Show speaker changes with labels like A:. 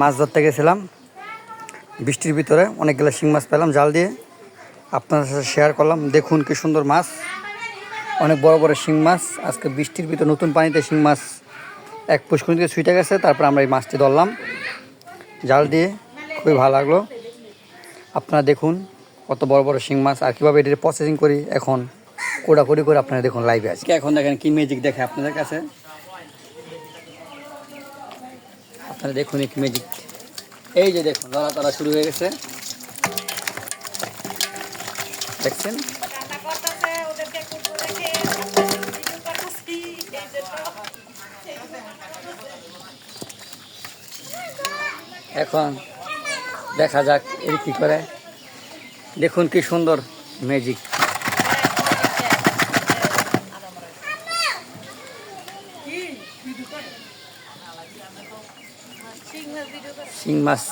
A: মাছ ধরতে গেছিলাম। বৃষ্টির ভিতরে অনেকগুলো শিং মাছ পেলাম, জাল দিয়ে। আপনাদের সাথে শেয়ার করলাম, দেখুন কি সুন্দর মাছ। অনেক বড় বড় শিং মাছ। আজকে বৃষ্টির ভিতরে নতুন পানিতে শিং মাছ এক পুষ্করণী থেকে ছুটে গেছে, তারপর আমরা এই মাছটি ধরলাম। জাল দিয়ে, খুবই ভালো লাগল। আপনারা দেখুন কত বড় বড় শিং মাছ আর কীভাবে এটির প্রসেসিং করি, এখন কোড়াকুড়ি করে আপনারা দেখুন লাইভে আজকে এখন দেখেন কি ম্যাজিক দেখে আপনাদের কাছে। আপনারা দেখুন এক ম্যাজিক এই যে দেখুন ধরা তারা শুরু হয়ে গেছে। দেখছেন? এখন দেখা যাক এর কি করে। দেখুন কি সুন্দর ম্যাজিক শিং মাছ।